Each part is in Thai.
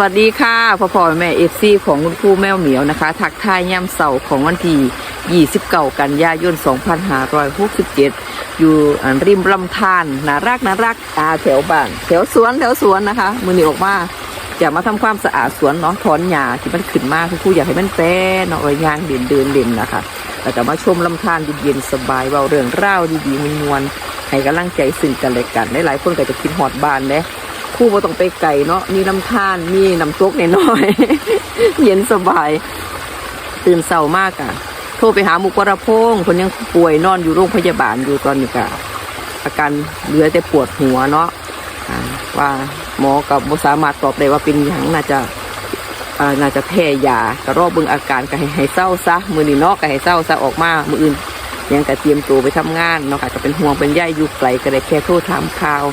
วัสดีค่ะพ่อพ่อแม่เอฟซีของคุณครูแมวเหมียวนะคะ ทักทายย่ำเสาของวันที่ 29 กันยายน 2567 อยู่ริมลำธารนารักนารักอาแถวบ้าน แถวสวนแถวสวนนะคะ มือหนีออกมาจะมาทำความสะอาดสวนเนาะถอนหญ้าที่มันขึ้นมาคุณครูอยากให้มันแป้เนาะยางเดินเดินเล่นนะคะแล้วก็มาชมลำธารเย็นสบายเบาเรื่องเล่าวดีๆมวนๆให้กำลังใจซึ่งกันและกันหลายๆคนก็จะคิดฮอดบ้านเด้ คู่บ่ต้องไปไกลเนาะมีลำธารมีน้ำตกน้อยๆเย็นสบาย ตื่นเศร้ามากอะโทรไปหาหมุกวรพงษ์คนยังป่วยนอนอยู่โรงพยาบาลอยู่ตอนนี้กะอาการเหลือแต่ปวดหัวเนาะว่าหมอกับบ่สามารถตอบได้ว่าเป็นหยังน่าจะน่าจะแพ้ยาก็รอเบิ่งอาการก็ให้ให้เศร้าซะมือนี้เนาะก็ให้เศร้าซะออกมามืออื่นยังก็เตรียมตัวไปทำงานเนาะค่ะก็เป็นห่วงเป็นใยอยู่ไกลก็ได้แค่โทรถามข่าว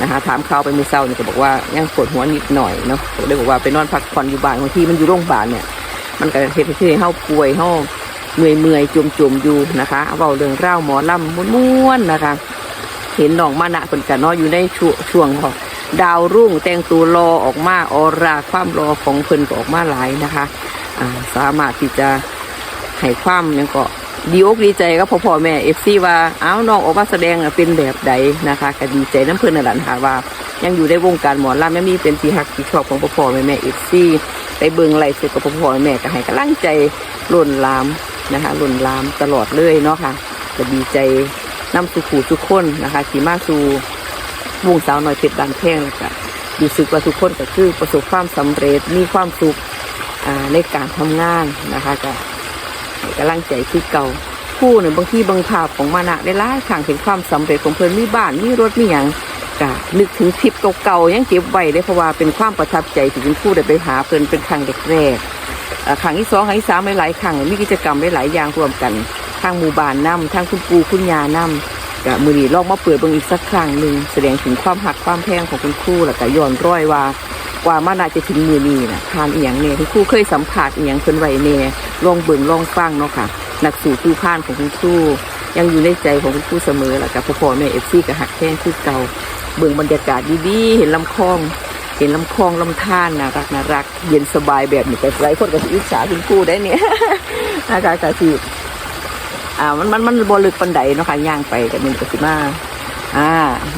นะคะถามเขาไปมือเศร้าเนี่ยก็บอกว่ายังปวดหัวนิดหน่อยเนาะก็เลยบอกว่าไปนอนพักผ่อนอยู่บ้านบางทีมันอยู่โรงพยาบาลเนี่ย มันก็เหตุให้เฮาป่วยเฮาเมื่อยเมื่อยๆจุ่มจุ่มๆอยู่นะคะเอาเบาเรื่องเล่าวหมอลำม้วนๆนะคะ เห็นน้องมานะคนกันเนาะอยู่ในช่วงช่วงของดาวรุ่งแต่งตัวรอออกมาออราความรอของเพิ่นก็ออกมาหลายนะคะ สามารถที่จะให้ความยังเก็ ดีอกดีใจก็พ่อพ่อแม่เอฟซีว่าเอ้าน้องออกมาแสดงอะเป็นแบบใดนะคะก็ดีใจน้ำเพิ่นนั่นหละนะคะว่า ยังอยู่ในวงการหมอลำยังมีเป็นที่หักที่ชอบของพ่อพ่อแม่แม่เอฟซีไปเบิงไล่สุดกับพ่อพ่อแม่ก็ให้กำลังใจล้นลามนะคะล้นลามตลอดเลยเนาะค่ะก็ดีใจนำสู่ผู้ทุกคนนะคะขี่มาสู่วงสาวหน่อยเพชรบานแพงแล้วก็รู้สึกว่าทุกคนก็คือประสบความสำเร็จมีความสุขในการทำงานนะคะก็ให้ กำลังใจคือเก่าผู้เนี่ยบางทีบางภาพของมานะได้หลายครั้งเห็นความสำเร็จของเพื่นมีบ้านมีรถมีอย่างก็นึกถึงคลิปเก่าๆยังเก็บไว้ได้เพราะว่าเป็นความประทับใจที่คุณครูได้ไปหาเพื่นเป็นครั้งแรกๆเอ่อครั้งที่สองครั้งที่สามหลายๆครั้งมีกิจกรรมหลายๆอย่างรวมกันทางหมู่บ้านนํทางคุณปูคุณยานํกับมือนี้ลองมาเปิดเบิ่งอีกสักครั้งหนึ่งแสดงถึงความหักความแพงของคุณครูแล้วก็ย้อนร้อยว่า ว่ามานอาจจะถึงมือนี้นะทานเอียงเนี่ยคุณครูเคยสัมผัสเอียงเพิ่นไว้เนี่ยลองเบิ่งลองฟังเนาะค่ะนักสู่ผู้พ่านของคุณครูยังอยู่ในใจของคุณครูเสมอแล้วกับพ่อพ่อแม่เอฟซีกับหักแพงคือเก่าเบิ่งบรรยากาศดีๆเห็นลำคลอง เห็นลำคลองลำธารน่ารักน่ารัก เย็นสบายแบบนี้แต่หลายคนก็สิอิจฉาคุณครูได้เนี่ยนะคะก็สิอ่ามันมันมันบลึกปันไดเนาะค่ะย่างไปแต่มันก็สิมาอ่า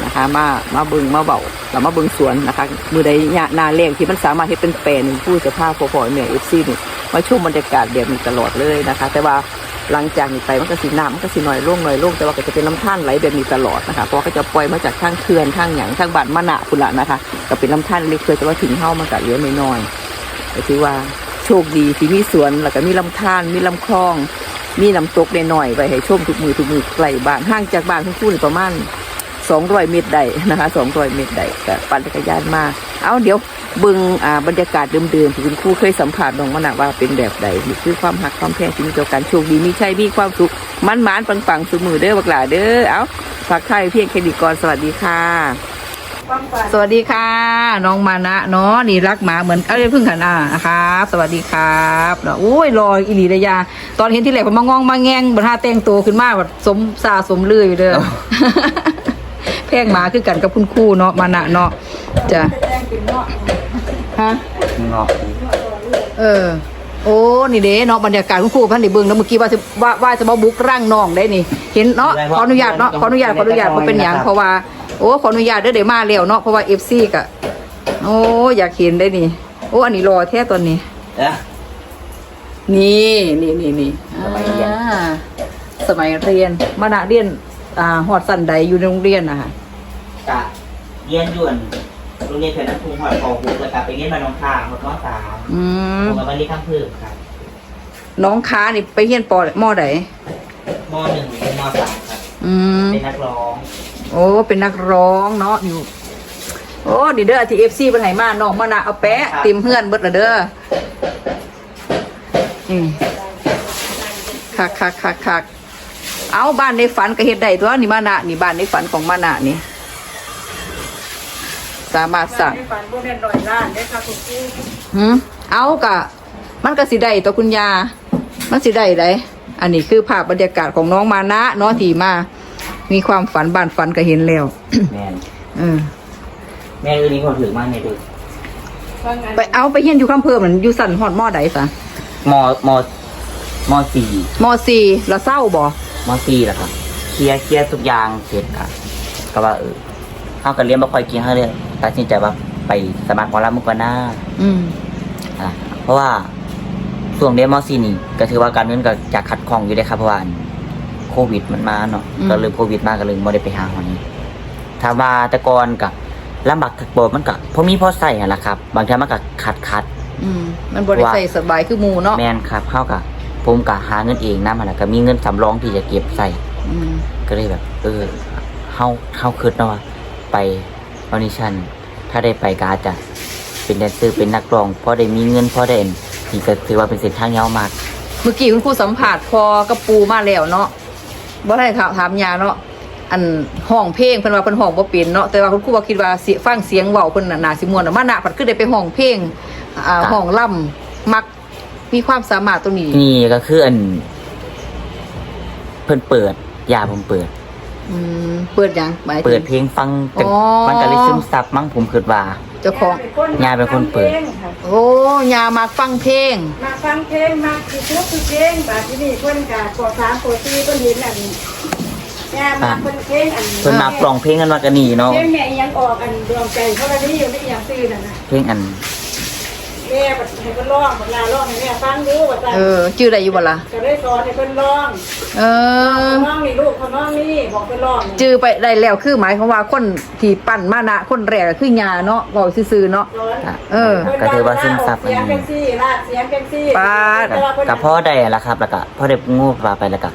นะคะ มามาเบิ่งมาเบา แล้วมาเบิงสวนนะคะมือใดหญ้านาเลี้ยงที่มันสามารถที่เป็นแปลนหนึ่งผู้จะพาพอพอเนี่ยเอฟซีนี่มาชมบรรยากาศแบบนี้ตลอดเลยนะคะ แต่ว่าหลังจากนี้ไปมันก็สิน้ำมันก็สิหน่อยลงหน่อยลงแต่ว่าก็จะเป็นลำธารไหลแบบนี้ตลอดนะคะเพราะว่าก็จะปล่อยมาจากทางเขื่อนทางหยังทางบ้านมะนะคุณละนะคะก็เป็นลำธารเล็กเพื่อจะว่าถึงเฮ้ามันก็เหลือน้อยๆก็ถือว่าโชคดีที่มีสวนแล้วก็มีลำธารมีลำคลอง มีน้ำตกได้หน่อยไปให้ชมทุกมือทุกมือไกลบ้านห่างจากบ้านคุณครูนี่ประมาณ 200เมตรได้นะคะ200เมตรได้ก็ปั่นจักรยานมาเอาเดี๋ยวเบิ่งอ่าบรรยากาศเดิมๆที่คุณครูเคยสัมผัสน้องมะนาวว่าเป็นแบบใดนี่คือความหักความแพงที่มีต่อการโชคดีมีชัยมีความสุขมันหมานๆปังๆสุดมือเด้อบักหลาเด้อเอาฝากไทายเพียงแค่นี้ก่อนสวัสดีค่ะ สวัสดีค่ะ น้องมานะเนาะนี่รักหมาเหมือนเอ้ยเพิ่งขันอ่าครับสวัสดีครับเนาะอุ้ยรออีหลีระยา ตอนเห็นที่แรกผมมางองมาแงงบนท่าแต่งตัวขึ้นมาแบบสมซาสมเลืออยู่เด้อ พงหมาคือกันกับคุณครู่เนาะมานะเนาะจ้ะฮะเนาะเออ โอ้นี่เด้เนาะบรรยากาศคุณครูพันในเบิ้งแล้วเมื่อกี้ว่าจะว่าว่าจะมาบุกร่างน้องได้นี่ เห็นเนาะขออนุญาตเนาะขออนุญาตขออนุญาตเพราะเป็นอย่างเพราะว่าโอ้ขออนุญาตเด้อเดี๋ยวมาแล้วเนาะเพราะว่าเอฟซีกะโอ้อยากเห็นได้นี่ โอ้อันนี้รอแท้ตอนนี้เอ๊ะนี่นี่นี่นี่อ่าสมัยเรียนสมัยเรียนมานะเรียนอ่าหอดสันใดอยู่ในโรงเรียนนะคะ กะเรียนด่วนโรงเรียนเพชรน้ำพุงหอดคอหูแล้วกะไปเรียนมานองคาหมดมสามอืมผมกับวันนี้ข้ามเพิ่มครับน้องค้านี่ไปเรียนปอมอใดมหนึ่งถึงมสามครับ อืม เป็นนักร้อง โอ้ เป็นนักร้องเนาะอยู่ โอ้ดีเด้อทีเอฟซีเป็นไหมาน้องมานะเอาแปะเต็มเฮือนเบิดละเด้อนี่คักคักคักคักเอาบ้านในฝันก็เฮ็ดได้ตัวนี่มานะนี่บ้านในฝันของมานะนี่ สามารถสั่งฝันพวกแม่นร้อยล้านได้ค่ะคุณครูหืมเอากะ มันก็สิได้ตัวคุณยา มันสิได้ไดอันนี้คือภาพบรรยากาศของน้องมานะเนาะที่มา มีความฝันบ้านฝันก็เห็นแล้ว แม่นเออ แม่อื่นนี้พอถือมากในดึกฟังอันไปเอาไปเฮียนอยู่คำเพิ่มมันอยู่สั่นฮอดมอใดซะมมมสี่มสี่แล้วเศร้าบ่มสี่แล้วครับเคลียร์เคลียร์ทุกอย่างเสร็จครับก็ว่าเออเขาก็เรียนมาคอยกินเขาเลย ตัดสินใจว่าไปสมัครหมอลำมุกวานาอืมอะเพราะว่าช่วงเรียนมสี่นี่ก็ถือว่าการเงินก็จะขัดข้องอยู่ได้ครับเพราะว่าอันโควิดมันมาเนาะก็เลยโควิดมาก็เลยไม่ได้ไปหาหอนนี้ถ้าว่าแต่ก่อนกับลำบากถักโบมันก็พอมีพอใส่อะละครับ บางทีมันก็ขัดขัดอืมมันบ่ได้ว่าใส่สบายคือหมู่เนาะแมนครับเข้ากับผมก็หาเงินเองนะมันก็มีเงินสำรองที่จะเก็บใส่อืมก็เลยแบบ เออเฮาเฮาคิดเนาะว่าไปออนิชั่น ถ้าได้ไปก็อาจจะเป็นแดนเซอร์เป็นนักร้องพอได้มีเงินพอได้อันนี่ก็ถือว่าเป็นเส้นทางยาวมาก เมื่อกี้คุณครูสัมภาษณ์พอกับปูมาแล้วเนาะบ่ได้ถามถามยาเนาะอันห้องเพลงเพิ่นว่าเพิ่นห้องบ่เป็นเนาะแต่ว่าคุณครูว่าคิดว่าเสียฟังเสียงเว้าเพิ่นน่ะน่าสิม่วนอะมานะเพิ่นคือได้ไปห้องเพลงอ่าครับห้องล่ำมักมีความสามารถตรงนี้ นี่ก็คืออัน เพิ่นเปิดยาผมเปิด อืมเปิดหยังหมายถึง เปิดเพลงฟังกันอ๋อ มันก็เลยซึมซับมั้งผมคิดว่า เจ้าของ ยายเป็นคนเปิดฟังพลงค่ะโอ้ยามักฟังเพลง มาฟังเพลงมาคือทุกคือเพลงบาดที่นี่เพิ่นกะปอสามปอสี่เพิ่นเห็นอันยามาเพิ่นเพลงอันเพิ่นมาปลองเพลงกันว่ากันนี่เนาะเพลงแม่ยังออกอันดวงใจเพราะว่านี่อยู่ไม่ยังซื้อนั่นน่ะเพลงอัน แม่บัดให้เพิ่นร้องบัดลาร้องให้แม่ฟังดูว่าซั่นเออชื่ออะไรอยู่บ่ล่ะก็เลยสอนให้เพิ่นร้องเออน้องนี่ลูกเขาน้องนี่บอกเพิ่นร้องจือไปได้แล้วคือหมายความว่าคนที่ปั่นมานะคนแรกก็คือยาเนาะเว้าซื่อๆเนาะร้อนเออก็ถือว่าซึมซับอันเสียงเป็นนี้ซี่ลากเสียงเป็นซี่ปาดกับพ่อได้ละครับ แล้วก็พ่อได้งูปลาไปแล้วก็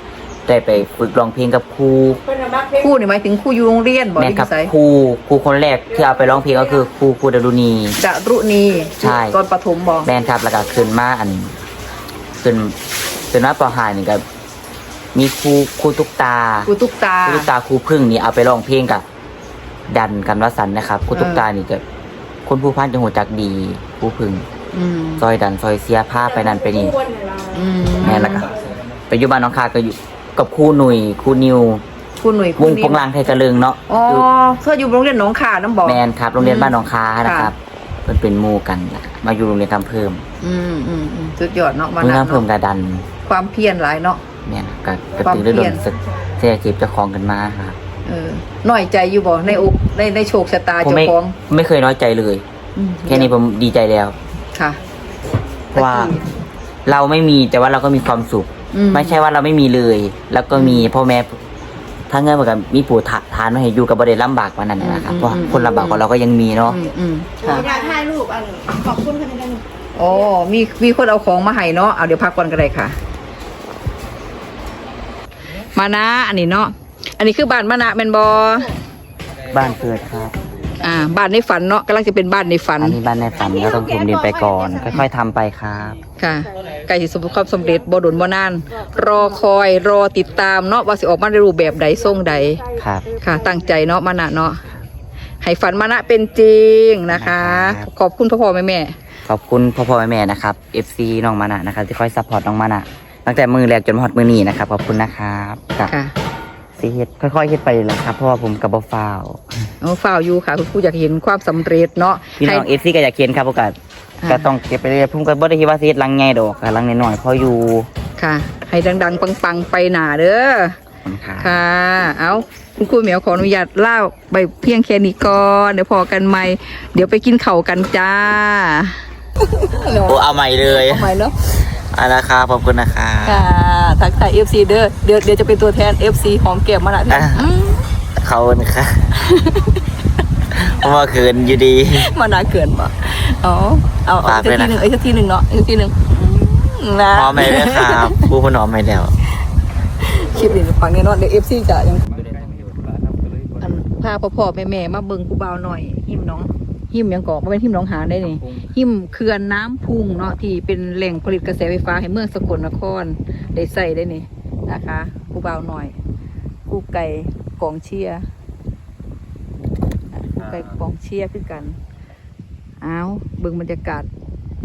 ได้ไปฝึกร้องเพลงกับครูเพิ่นน่ะมักเพลงครู่นี่หมายถึงครู่อยู่โรงเรียนบ่แม่ได้อกับยู่ไสครูครูคนแรกที่เอาไปร้องเพลงก็คือครูครูดารุณีดารุณีใช่ ตอนปฐมบ่แม่นครับแล้วก็ขึ้นมาอันขึ้นขึ้นมาปหานี่ก็มีครูครูตุ๊กตาครูตุ๊กตา ครูตุ๊กตาครูพึ่งนี่เอาไปร้องเพลงกับดันกันวสันต์นะครับครูตุ๊กตานี่ก็คนผู้พันจะหัวจักดีครูพึ่งอืมซอยดันซอยเสียผ้าไปนั่นไปนี่อืมแม่แล้วก็ไปอยู่บ้านน้องคาก็อยู่ กับครูหนุ่ยครูนิวครูหนุ่ยวงนี่พงลางไทยกระเลิงเนาะอ๋อเธออยู่โรงเรียนหนองขาน้ำบ่แมนครับโรงเรียนบ้านหนองคาค่ะนะครับเพิ่นเป็นหมู่กันนะมาอยู่โรงเรียนทำเพิ่มอืมอืมอืมสุดยอดเนาะมาโรงเรียนนะทำเพิ่มเนาะกระดันความเพียรหลายเนาะแม่นกับกระความตือรือเพีร้ยรนสึกเสียจีบเจ้าของกันมาครับเออน้อยใจอยู่บ่ในอกในในโชคชะตาผมเจ้าไม่ของไม่เคยน้อยใจเลยอืมแค่นี้ผมดีใจแล้วค่ะ เพราะว่าเราไม่มีแต่ว่าเราก็มีความสุข อืไม่ใช่ว่าเราไม่มีเลย แล้วก็มีพ่อแม่ถ้าเงินเหมือนกับมีปู่ทาทานมาให้อยู่กับบริเวณลำบากกว่านั้นนะครับเพราะคนลำบากกว่าเราก็ยังมีเนาะ อืมอืมค่ะค่ะอยากถ่ายรูปอันขอบคุณค่ะท่านอ๋อมีมีคนเอาของมาให้เนาะเอาเดี๋ยวพักก่อนก็ได้ค่ะ มานะ อันนี้เนาะอันนี้คือบ้านมานะแมนบอบ้านเกิดครับ อ่าบ้านในฝันเนาะกำลังจะเป็นบ้านในฝัน อันนี้บ้านในฝันก็ต้องถมดินไปก่อน ค่อยๆทำไปครับ ค่ะใกล้สิสมความสำเร็จบ่ดนบ่นาน รอคอยรอติดตามเนาะว่าสิออกมาในรูปแบบใดทรงใด ครับ ค่ะ ตั้งใจเนาะมานะเนาะให้ฝันมานะเป็นจริงนะคะ ครับ ขอบคุณพ่อพ่อแม่แม่ขอบคุณพ่อพ่อแม่แม่นะครับ FC น้องมานะนะครับที่คอยซัพพอร์ตน้องมานะตั้งแต่มือแรกจนมาฮอดมือนี้นะครับขอบคุณนะครับกับ ค่ะ สีเฮ็ดค่อยๆเฮ็ดไปเลยครับเพราะว่าผมกับบฟ้าวเอาฝ่าวอยู่ค่ะ คุณครูอยากเห็นความสำเร็จเนาะพี่น้องให้ FC ก็อยากเขียนครับโอกาสค่ะก็ต้องเก็บไปเรื่อยๆผมก็บ่ได้คิดว่าสิเฮ็ดลังใหญ่ดอกค่ะลังน้อยๆพออยู่ค่ะ ให้ดัง ๆ ปัง ๆ ไปหนาเด้อ ขอบคุณครับค่ะ เอาคุณครูเหมียวขออนุญาตเล่าไปเพียงแค่นี้ก่อน เดี๋ยวพอกันใหม่ เดี๋ยวไปกินเข่าวกันจ้า โอ้เอาใหม่เลยเอาใหม่เนาะเอาละครับขอบคุณนะครับ ค่ะทักทาย FC เด้อเดี๋ยวเดี๋ยวจะเป็นตัวแทน FC หอมแก้มมาละอะ อืมขอบคุณครับเพราะว่าคืนอยู่ดี มานาเกินปะอ๋อเอาเอาฝากอีกด้วยทีนะ หนึ่งเอาอีกทีหนึ่งเนาะอีกทีหนึ่งอืมนะพร้อมไหมเลยครับผู้พนอมไหมแล้ว คลิปนี้ฟังแน่นอนเดี๋ยว FC จะยัง อันพาพ่อพ่อแม่แม่มาเบิ่งกูเบาวหน่อยหิมน้อง หิมหยังกอกมาเป็นหิมน้องหานได้นี่หิมเขื่อนน้ำพุงเนาะที่เป็นแหล่งผลิตกระแสไฟฟ้าให้เมืองสกลนครได้ใส่ได้นี่นะคะกูเบาวหน่อยกูไก่กองเชียร์อะกูไก่กองเชียร์คือกันอ้าวเบิ่งบรรยากาศ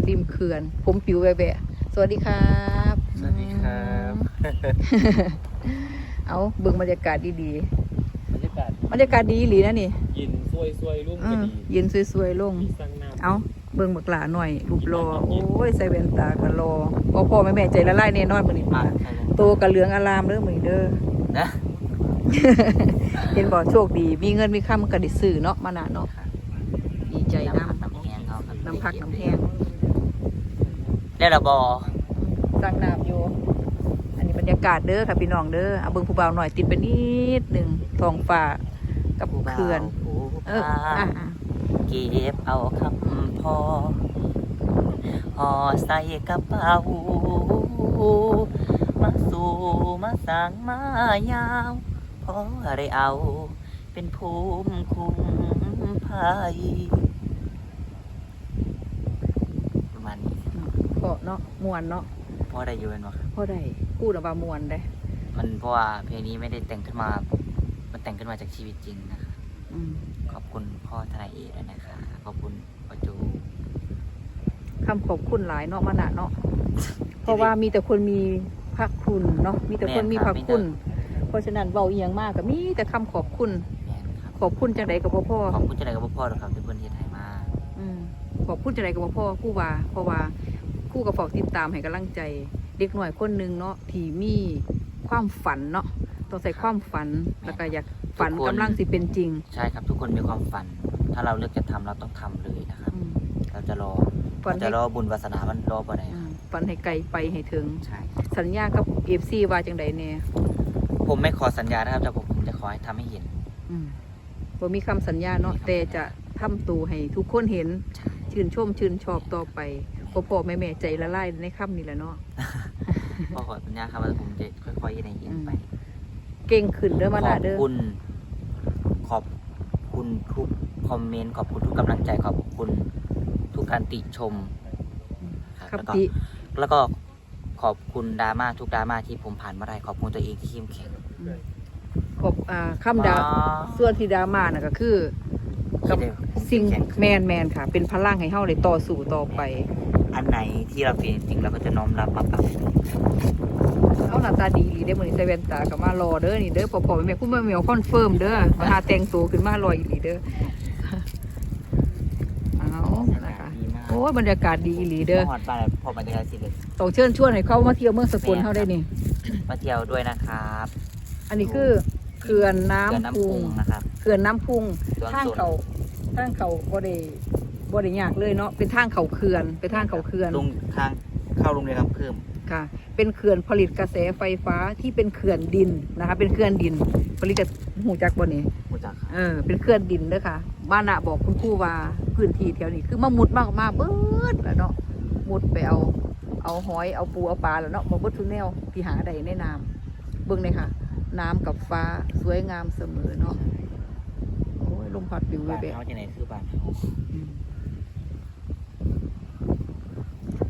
ริมเขื่อน ผมปิวแวะๆสวัสดีครับ สวัสดีครับ เอาเบิ่งบรรยากาศดีๆบรรยากาศบรรยากาศดีอีหลีนะนี่ยินซ วยซวยๆร่วมอืกันมดีเย็นสวยๆลง มีสั่งน้ำเอาเบิ่งบักหลาหน่อยรูปรอโอ้ยใส่แว่นตาก็รอพ่อพ่อแม่แม่ใจละลายแน่นอนมื้อนี้มาใช่เลยโตกับเหลืองอารามเด้อมื้อนี้เด้อ นะเห็นบ่โชคดี มีเงินมีค่ำก็ได้ซื้อเนาะมานะเนาะดีใจนำน้ำแห้งเขาครับน้ำพักน้ำแห้งได้ระบอสั่งน้ำอยู่ อันนี้บรรยากาศเด้อค่ะพี่น้องเด้อเอาเบิ่งผู้บ่าวหน่อยติดไปนิดหนึงท้องฟ้า กับเขื่อนผู้เออพาอะอะเก็บเอาคำพอห่อใส่กระเป๋า มาสู่มาสั่งมายาวพออะไรเอา เป็นภูมิคุ้มภัยประมาณนี้พอเนาะม่วนเนาะพอได้อยู่เป็นวะครับพอได้พูดออกมาม่วนได้ มันเพราะว่าเพลงนี้ไม่ได้แต่งขึ้นมามัน แต่งขึ้นมาจากชีวิตจริงนะคะ อืมขอบคุณพ่อทนายเอด้วยนะคะ ขอบคุณพ่อจูคำขอบคุณหลายเนาะมานะเนาะเพราะว่ามีแต่คนมีพระคุณเนาะมีแต่คนมีพระคุณ เพราะฉะนั้นเบาเอียงมากก็มีแต่คำขอบคุณ แม่นครับ ขอบคุณจังใดกับพ่อพ่อ ขอบคุณจังไรกับพ่อหรอกครับที่เพื่อนเฮ็ดให้มา อืมขอบคุณจังใดกับพ่อพ่อครู่ว่าเพราะว่าครู่กับฝอกติดตามให้กำลังใจ เด็กหน่อยคนหนึ่งเนาะที่มีความฝันเนาะ ต้องใส่ความฝันแล้วก็อยากฝันทุกคน กำลังสิเป็นจริงใช่ครับทุกคนมีความฝัน ถ้าเราเลือกจะทำเราต้องทำเลยนะครับ อืมเราจะรอฝันเราให้จะรอบุญวาสนามันรอบ่ได้อืมฝันให้ไกลไปให้ถึง ใช่สัญญากับเอฟซีว่าจังใดเนี่ยผมไม่ขอสัญญานะครับแต่ผมจะขอให้ทำให้เห็น อืมบ่มีคำสัญญาเนาะแต่จะทำตัวให้ทุกคนเห็น ใช่ ชื่นชมชื่นชอบต่อไปพ่อพ่อแม่แม่ใจละลายในคำนี้แหละเนาะ พ่อขอสัญญาครับว่าผมจะค่อยๆให้เห็นไป เก่งขึ้นเด้อมาขนาอบเด้อคุณ ขอบคุณทุกคอมเมนต์ขอบคุณทุกกำลังใจขอบคุณทุกการติชมครับแล้วก็คำติแล้วก็ขอบคุณดราม่าทุกดราม่าที่ผมผ่านมาได้ขอบคุณตัวเองที่เข้มแข็งขอบอ่าคำดาอ๋อส่วนที่ดราม่าน่ะก็คือคิดได้สิ่งเข้มแข็งแมนแมนค่ะ เป็นพลังให้เฮาได้ต่อสู้ต่อไป อันไหนที่เราเป็นจริงเราก็จะน้อมรับมาปรับปรุงเอาห น้าตาดีอีหลีได้อมื้อนี้ใส่แว่นตาก็มารอเด้อนี่เด้อพ่อพ่อแม่แม่คุณแม่เหมียวคอนเฟิร์มเด้อมาหาแต่งตัวขึ้นมารออีหลีเด้อเอานะคะดีมากโอ้ยบรรยากาศดีอีหลีเด้อหอดบ้านพอบรรยากาศสิเด็ดต้องเชิญชวนให้เขามาเที่ยวเมืองสกลเฮาได้นี่มาเที่ยวด้วยนะครับ อันนี้คือเขื่อนน้ำเขื่อนน้ำพุพุงงนะครับเขื่อนน้ำพุงส่วนทางส่วนเขาทางเขาบ่ได้บ่ได้ยากเลยเนาะเป็นทางเขาเขื่อนเป็นทางเขาเขื่อนลงทางเข้าโรงเรียนครับเพิ่มค่ะ เป็นเขื่อนผลิตกระแสไฟฟ้าที่เป็นเขื่อนดินนะคะ เป็นเขื่อนดิน ผลิตกับหูจักบ่นี่รู้จักครับเออเป็นเขื่อนดินเด้อค่ะบ้านน่ะบอกคุณครูว่าพื้นที่แถวนี้คือมามุดมากมาเบิดแล้วเนาะมุดไปเอา เอาหอยเอาปูเอาปลาแล้วเนาะมาเบิดทุกแนวที่หาใดในน้ำเบิ่งเลยค่ะ น้ำกับฟ้าสวยงามเสมอเนาะโอ้ยลมพัดปิวเลบ้ายนเบะเขาจะไหนคือบ้านเขา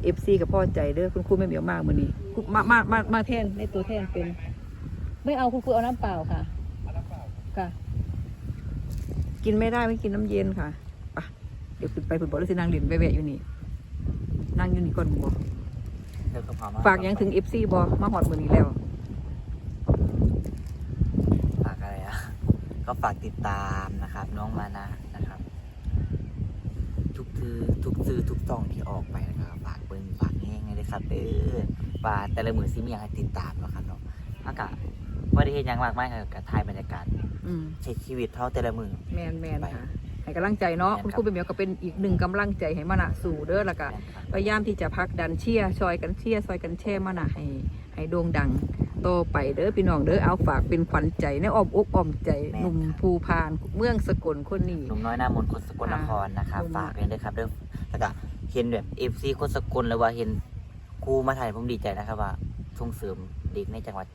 เอฟซีกับพ่อใจเด้อคุณครูไม่เหมียวมากมือนี้ คุณมามามามาแทนในตัวแทนเป็น ไม่เอาคุณครูเอาน้ำเปล่าค่ะค่ะ กินไม่ได้ไม่กินน้ำเย็นค่ะไปเดี๋ยวขึ้นไปคุณบอกแล้วสินางหลินไปแวะอยู่นี่นั่งอยู่นี่ก่อนบอกเดี๋ยวก็พามาฝากหยังถึงเอฟซีบอมาหอดมือนี้แล้ว ฝากอะไรอะ ก็ฝากติดตามนะครับ น้องมานะนะครับ ทุกคือทุกซื้อทุกต้องที่ออกไปนะครับ ฝากเบิ้งฝากแห้งให้เลยครับเด้อ ฝากแต่ละมือซิมีอย่างให้ติดตามเนาะครับเนาะอากาศว่าได้เห็นยังมากมายกับถ่ายบรรยากาศอืมใช้ชีวิตเท่าแต่ละมือ แมนแมนค่ะ ให้กำลังใจเนาะแม่นครับคุณครูเป็นเหมียวก็เป็นอีกหนึ่งกำลังใจให้มานะสู่เด้อและก็แม่นครับพยายามที่จะพักดันเชียร์ซอยกันเชียร์ซอยกันแช่มานะให้ให้โด่งดังต่อไปเด้อพี่น้องเด้อเอาฝากเป็นขวัญใจในอ้อมอกอ้อมใจหนุ่มภูพานเมืองสกลคนนี้ หนุ่มน้อยหน้ามนต์คนสกลนครนะครับ อ่า ฝากเลยนะครับเด้อแล้วก็เห็นแบบเอฟซีคนสกลแล้วว่าเห็น ครูมาถ่ายผมดีใจนะครับว่าส่งเสริมเด็กในจังหวัด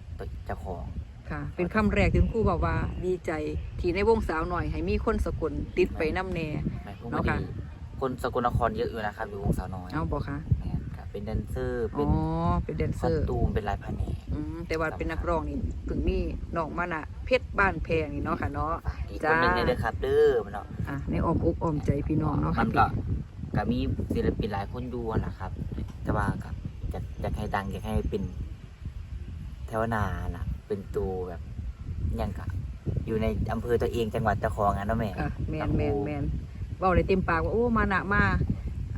เจ้าของ ค่ะ เป็นคำแรกที่คุณครูบอกว่าดีใจที่ในวงสาวหน่อย ให้มีคนสกลติดไปน้ำแน่ หมายความเนาะว่าค่ะดีคนสกลนครเยอะอยู่นะครับอยู่วงสาวน้อยเอาบอกค่ะแม่นครับเป็นแดนเซอร์ อ๋เป็อนเป็นแดนคเซออสร์ตูมเป็นลายพาเนกอืมแต่ว่าเป็นนักร้องนี่ถึงมีน้องมานะเพชรบ้านแพงนี่เนาะค่ะเนาะ ฝากอีกจ้าคนหนึงเลยเด้อครับเด้อมันเนาะ อะในอ้อมอกอ้อมใจพี่น้องเนาะมัค่ะนก็ก็มีศิลปินหลายคนดูอะนะครับ แต่ว่ากับ อยากอยากให้ดังอยากให้เป็นแถวหนาล่ะ เป็นตัวแบบหยังกะอยู่ในอำเภอตัวเองจังหวัดเจ้าของอะเนาะแม่ค่ะแมนแมนแมนเว่าเลยเต็มปากว่าโอ้มานะมา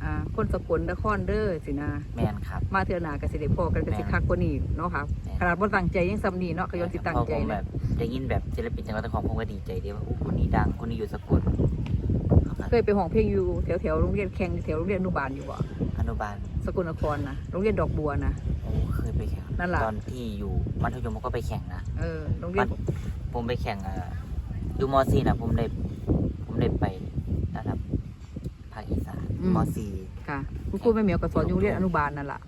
อ่าคนสกลนครเด้อสินะ แมนครับ มาเทื่อหน้าก็สิได้พอกันก็สิคักกว่านี้เนาะค่ะขนาดบ่ตั้งใจยังซ้ำนี้เนาะก็ย้อนสิตั้งใจพอผมแบนะบได้ยินแบบศิลปินจังหวัดนครผมก็ดีใจเดียวว่าอู้คนนี้ดังคนนี้อยู่สกลครับเคยไปห้องเพลงอยู่แถวแถวๆโรงเรียนแข่งแถวโรงเรียนอนุบาลอยู่บ่อนุบาล สกลนครนะโรงเรียนดอกบัวนะ โอ้เคยไปแข่งนั่นล่ะ ตอนที่อยู่มัธยมผมก็ไปแข่งนะเออโรงเรียนผมไปแข่งอะอยู่มซีนะผมได้ผมได้ไประดับภาคอีสานมซีค่ะคุณครูแม่เหมียวก็สอนอยู่โรงเรียนอนุบาลนั่นล่ะ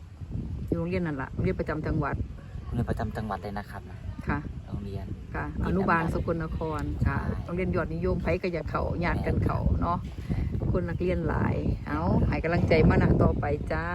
อยู่โรงเรียนนั่นล่ะโรงเรียนประจำจังหวัดโรงเรียนประจำจังหวัดเลยนะครับนะค่ะ โรงเรียน ค่ะ อนุบาลสกลนครค่ะใช่โรงเรียนยอดนิยมไผก็อยากเขาญาติกันเขาเนาะ คนนักเรียนหลาย เอาให้กำลังใจมานะต่อไปจ้า